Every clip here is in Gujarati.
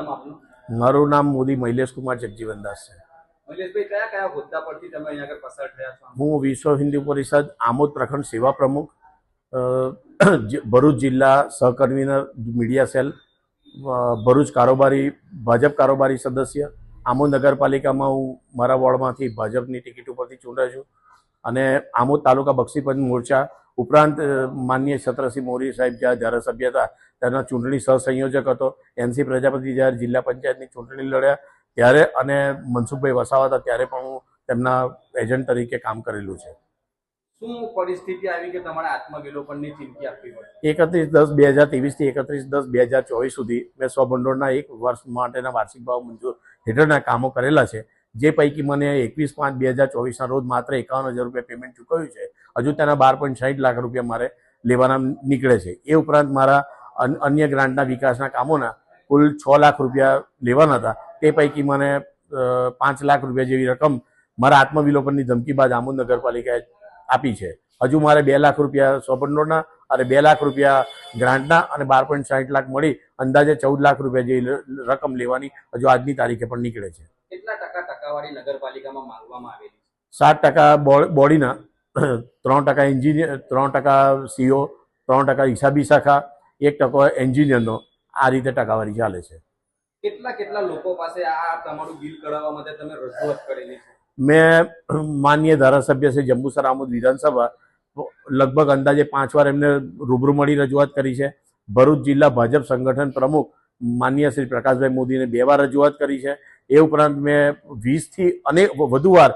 નામ આપનું? મારું નામ મોદી મહિલેશ કુમાર જગજીવનદાસ છે. મહેશભાઈ કયા કયા હોદ્દા પરથી તમે અહીંયા આગળ પસાર થયા છો? હું વિશ્વ હિન્દુ પરિષદ આમોદ પ્રખંડ સેવા પ્રમુખ ભરૂચ જિલ્લા સહકન્વીનર મીડિયા સેલ ભરૂચ કારોબારી ભાજપ કારોબારી સદસ્ય આમોદ નગરપાલિકામાં હું મારા વોર્ડમાંથી ભાજપની ટિકિટ ઉપરથી ચૂંટાયો છું. અને આમોદ તાલુકા બક્ષીપંચ મોરચા ઉપરાંત માનનીય છત્રસિંહ મોરી સાહેબ જ્યાં ધારાસભ્ય હતા તેના ચૂંટણી સહસંયોજક હતો. એનસી પ્રજાપતિ જ્યારે જિલ્લા પંચાયતની ચૂંટણી લડ્યા ત્યારે અને મનસુખભાઈ વસાવા હતા ત્યારે પણ હું તેમના એજન્ટ તરીકે કામ કરેલું છે. શું પરિસ્થિતિ આવી કે તમારે આત્મવિલોપનની ચીમકી આપવી પડે? એકત્રીસ દસ બે હજાર ત્રેવીસથી એકત્રીસ દસ બે હજાર ચોવીસ સુધી મેં સ્વભંડોળના એક વર્ષ માટેના વાર્ષિક ભાવ મંજૂર હેઠળના કામો કરેલા છે. જે પૈકી મને એકવીસ પાંચ બે હજાર ચોવીસના રોજ માત્ર એકાવન હજાર રૂપિયા પેમેન્ટ ચૂકવ્યું છે, હજુ તેના બાર પોઈન્ટ સાહીઠ લાખ રૂપિયા મારે લેવાના નીકળે છે. એ ઉપરાંત મારા અન- અન્ય ગ્રાન્ટના વિકાસના કામોના કુલ છ લાખ રૂપિયા લેવાના હતા. તે પૈકી મને પાંચ લાખ રૂપિયા જેવી રકમ મારા આત્મવિલોપનની ધમકી બાદ આમોદ નગરપાલિકાએ આપી છે. હજુ મારે બે લાખ રૂપિયા સ્વભંડોળના અને બે લાખ રૂપિયા ગ્રાન્ટના અને બાર પોઈન્ટ સાઠ લાખ મળી. અંદાજે ચૌદ લાખ રૂપિયા જેવી રકમ લેવાની હજુ આજની તારીખે પણ નીકળે છે. કેટલા ટકા ટકાવારી નગરપાલિકામાં માંગવામાં આવેલી સાત ટકા બોડીના ત્રણ ટકા એન્જિનિયર ત્રણ ટકા સીઓ ત્રણ ટકા હિસાબી શાખા એક ટકો એન્જિનિયરનો આ રીતે ટકાવારી ચાલે છે. કેટલા કેટલા લોકો પાસે આ તમારું બિલ કરાવવા માટે તમે રજૂઆત કરેલી છે? મેં માન્ય ધારાસભ્ય છે જંબુસર આમોદ વિધાનસભા લગભગ અંદાજે પાંચ વાર એમને રૂબરૂ મળી રજૂઆત કરી છે. ભરૂચ જિલ્લા ભાજપ સંગઠન પ્રમુખ માન્ય શ્રી પ્રકાશભાઈ મોદીને બે વાર રજૂઆત કરી છે. એ ઉપરાંત મેં વીસથી અને વધુ વાર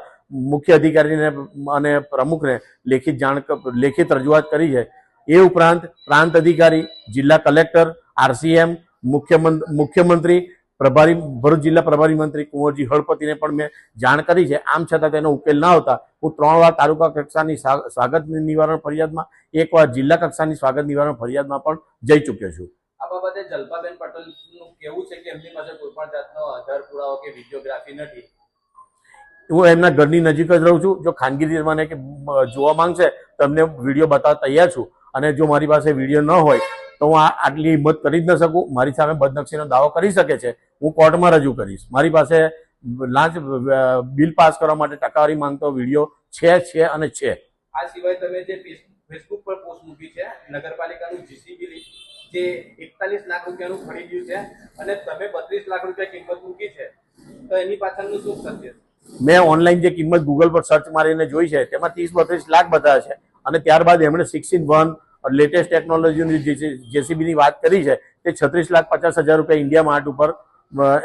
મુખ્ય અધિકારીને અને પ્રમુખને લેખિત જાણ લેખિત રજૂઆત કરી છે. એ ઉપરાંત પ્રાંત અધિકારી, જિલ્લા કલેક્ટર, આરસીએમ મુખ્યમંત્રી મુખ્યમંત્રી પ્રભારી ભરૂચ જિલ્લા પ્રભારી મંત્રી કુંવરજી હળપતિને પણ મેં જાણ કરી છે. આમ છતાં તેનો ઉકેલ ન આવતા હું ત્રણ વાર તાલુકા કક્ષાની સ્વાગત નિવારણ ફરિયાદમાં એક વાર જિલ્લા કક્ષાની સ્વાગત નિવારણ ફરિયાદમાં પણ જઈ ચૂક્યો છું. આ બાબતે જલ્પાબેન પટેલનું કેવું છે કે એમની પાસે કોઈ પણ જાતનો આધાર પુરાવો કે વિડીયોગ્રાફી નથી? હું એમના ઘરની નજીક જ રહું છું. જો ખાનગી મને કે જોવા માંગશે તમને વીડિયો બતાવવા તૈયાર છું. અને જો મારી પાસે વીડિયો ન હોય તો હું આટલી હિંમત કરી જ ન શકું. મારી સામે બદનક્ષીનો દાવો કરી શકે છે. હું કોર્ટમાં રજૂ કરીશ. મારી પાસે લાંચ બિલ પાસ કરવા માટે ટકાવારી માંગતો વીડિયો છે છે અને છે. આ સિવાય તમે જે ફેસબુક પર પોસ્ટ મૂકી છે નગરપાલિકાનું જીસીબી જે એકતાલીસ લાખ રૂપિયાનું ખરીદ્યું છે અને તમે બત્રીસ લાખ રૂપિયા કિંમત મૂકી છે તો એની પાછળનું શું સત્ય? મેં ઓનલાઈન જે કિંમત ગૂગલ પર સર્ચ મારીને જોઈ છે તેમાં ત્રીસ બત્રીસ લાખ બતાવે છે. અને ત્યારબાદ એમણે સિક્સ ઇન વન લેટેસ્ટ ટેકનોલોજીની જેસીબીની વાત કરી છે, તે છત્રીસ લાખ પચાસ હજાર રૂપિયા ઇન્ડિયા માર્ટ ઉપર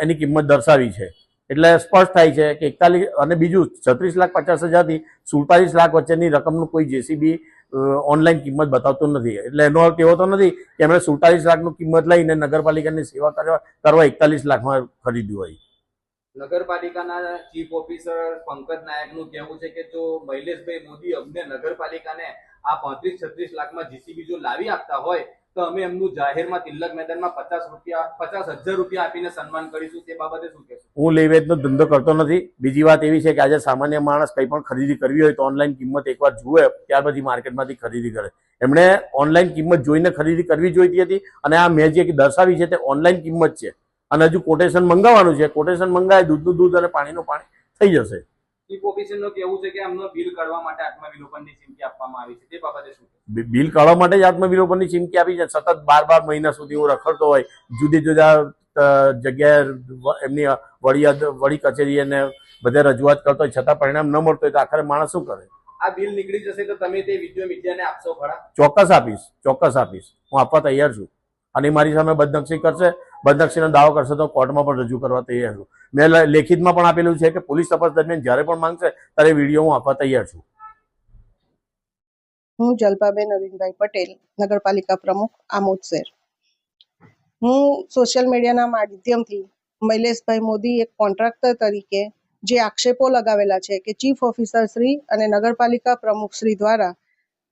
એની કિંમત દર્શાવી છે. એટલે સ્પષ્ટ થાય છે કે એકતાલીસ, અને બીજું છત્રીસ લાખ પચાસ હજારથી સુડતાલીસ લાખ વચ્ચેની રકમનું કોઈ જેસીબી ઓનલાઈન કિંમત બતાવતું નથી. એટલે એનો અર્થ એવો તો નથી કે એમણે સુડતાલીસ લાખનું કિંમત લઈને નગરપાલિકાની સેવા કરવા કરવા એકતાલીસ લાખમાં ખરીદ્યું હોય. નગરપાલિકાના ચીફ ઓફિસર પંકજ નાયકનું કહેવું છે કે જો મહિલેશભાઈ મોદી અમને નગરપાલિકાને આ પાંત્રીસ, છત્રીસ લાખમાં જીસીબી જો લાવી આપતા હોય, તો અમે એમનું જાહેરમાં તિલક મેદાનમાં પચાસ રૂપિયા, પચાસ હજાર રૂપિયા આપીને સન્માન કરીશું. તે બાબતે શું કહેશો? હું લે વેચનો ધંધો કરતો નથી. બીજી વાત એવી છે કે આજે સામાન્ય માણસ કંઈ પણ ખરીદી કરવી હોય તો ઓનલાઈન કિંમત એકવાર જુએ, ત્યાર પછી માર્કેટમાંથી ખરીદી કરે. એમણે ઓનલાઈન કિંમત જોઈને ખરીદી કરવી જોઈતી હતી અને આ મેં જે દર્શાવી છે તે ઓનલાઈન કિંમત છે. અને હજુ કોટેશન મંગાવવાનું છે. કોટેશન મંગાવે, દૂધનું દૂધ અને પાણીનું પાણી થઈ જશે. ચીફ ઓફિસરનું કહેવું છે કે એમનો બિલ કાઢવા માટે આત્મવિલોપનની ચીમકી આપવામાં આવી છે. તે બાબતે શું બિલ કાઢવા માટે જ આત્મવિલોપનની ચીમકી આપી છે. સતત બાર બાર મહિના સુધી હું રખડતો હોય. જુદી જુદા જગ્યાએ એમની વડી વડી કચેરી અને બધે રજૂઆત કરતો હોય. છતાં પરિણામ ન મળતો હોય તો આખરે માણસ શું કરે? આ બિલ નીકળી જશે તો તમે તે વીડિયો મીડિયાને આપશો ખરા? ચોક્કસ આપીશ. ચોક્કસ આપીશ. હું આપવા તૈયાર છું. અને મારી સામે બદનક્ષી કરશે. બદનક્ષીનો દાવો કરશે તો કોર્ટમાં પણ રજૂ કરવા તૈયાર છું. મેં લેખિતમાં પણ આપેલું છે કે પોલીસ તપાસ દરમિયાન જ્યારે પણ માંગશે ત્યારે વીડિયો હું આપવા તૈયાર છું. હું જલપાબેન અરવિંદભાઈ પટેલ, નગરપાલિકા પ્રમુખ, આમોદ શહેર. હું સોશિયલ મીડિયાના માધ્યમથી મૈલેશભાઈ મોદી એક કોન્ટ્રાક્ટર તરીકે જે આક્ષેપો લગાવેલા છે કે ચીફ ઓફિસર શ્રી અને નગરપાલિકા પ્રમુખ શ્રી દ્વારા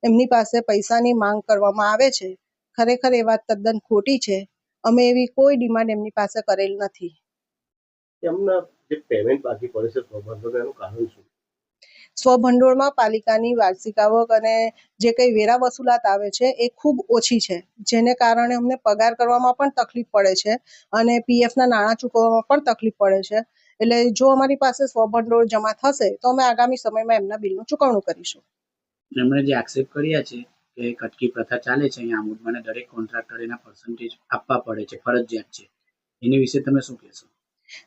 એમની પાસે પૈસાની માંગ કરવામાં આવે છે, ખરેખર એ વાત તદ્દન ખોટી છે. અમે એવી કોઈ ડિમાન્ડ એમની પાસે કરેલ નથી. એમના જે પેમેન્ટ બાકી પડે છે પ્રબંધનો એનું કારણ શું? સ્વભંડોળમાં પાલિકાની વાર્ષિક આવક અને જે કંઈ વેરા વસૂલાત આવે છે એ ખૂબ ઓછી છે. જેને કારણે અમને પગાર કરવામાં પણ તકલીફ પડે છે અને પીએફના નાણાં ચૂકવવામાં પણ તકલીફ પડે છે. એટલે જો અમારી પાસે સ્વભંડોળ જમા થશે તો અમે આગામી સમયમાં એમના બિલનું ચૂકવણું કરીશું. એમણે જે આક્ષેપ કર્યા છે કે કટકી પ્રથા ચાલે છે અહીંયા આમોદમાં દરેક કોન્ટ્રાક્ટર એના પર્સન્ટેજ આપવા પડે છે ફરજિયાત છે. એની વિશે તમે શું કહેશો?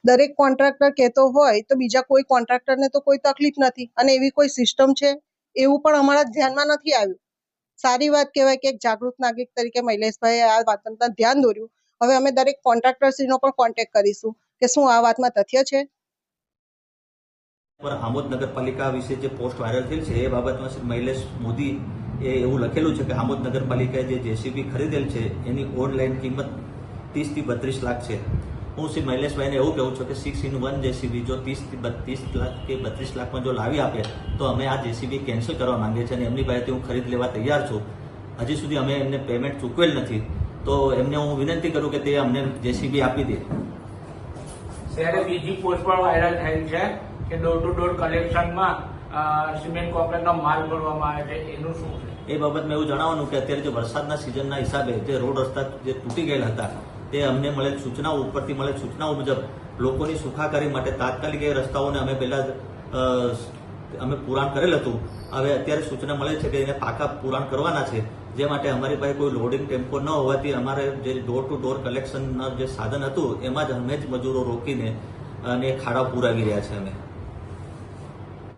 દરેક કોન્ટ્રાક્ટર કહેતો હોય તો બીજા કોઈ કોન્ટ્રાક્ટરને તો કોઈ તકલીફ નથી અને એવી કોઈ સિસ્ટમ છે? એવું પણ અમારા ધ્યાનમાં નથી આવ્યું. સારી વાત કહેવાય કે એક જાગૃત નાગરિક તરીકે મૈલેશભાઈએ આ વાતનું ધ્યાન દોર્યું. હવે અમે દરેક કોન્ટ્રાક્ટરશ્રીનો પણ કોન્ટેક્ટ કરીશું કે શું આ વાતમાં તથ્ય છે? પર આમોદ નગરપાલિકા વિશે જે પોસ્ટ વાયરલ થયેલ છે, એ બાબતમાં શ્રી મહિલેશ મોદી એ એવું લખેલું છે કે આમોદ નગરપાલિકાએ જે જેસીબી ખરીદેલ છે, એની ઓનલાઈન કિંમત ત્રીસથી બત્રીસ લાખ છે. હું શ્રી મહિલેશભાઈને એવું કહું છું કે સિક્સ ઇન વન જેસીબી જો ત્રીસ બત્રીસ લાખ કે બત્રીસ લાખમાં જો લાવી આપે તો અમે આ જેસીબી કેન્સલ કરવા માંગીએ છીએ અને એમની પાસેથી હું ખરીદ લેવા તૈયાર છું. હજી સુધી અમે એમને પેમેન્ટ ચૂકવેલ નથી. તો એમને હું વિનંતી કરું કે તે અમને જેસીબી આપી દે. ત્યારે બીજી પોસ્ટ પણ વાયરલ થયેલ છે કે ડોર ટુ ડોર કલેક્શનમાં સિમેન્ટ કોન્ક્રીટનો માલ ભરવામાં આવે છે. એનું શું છે? એ બાબતમાં એવું જણાવવાનું કે અત્યારે જે વરસાદના સિઝનના હિસાબે જે રોડ રસ્તા જે તૂટી ગયેલા હતા તે અમને મળેલ સૂચનાઓ ઉપરથી મળેલ સૂચનાઓ મુજબ લોકોની સુખાકારી માટે તાત્કાલિક એ રસ્તાઓને અમે પહેલા અમે પુરાણ કરેલ હતું. હવે અત્યારે સૂચના મળે છે કે એને પાકા પુરાણ કરવાના છે. જે માટે અમારી પાસે કોઈ લોડિંગ ટેમ્પો ન હોવાથી અમારે જે ડોર ટુ ડોર કલેક્શનના જે સાધન હતું, એમાં જ અમે જ મજૂરો રોકીને અને ખાડા પુરાવી રહ્યા છે અમે.